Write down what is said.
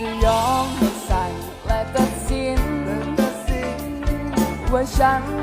จะยอมให้สั่งและตัดสินว่าฉัน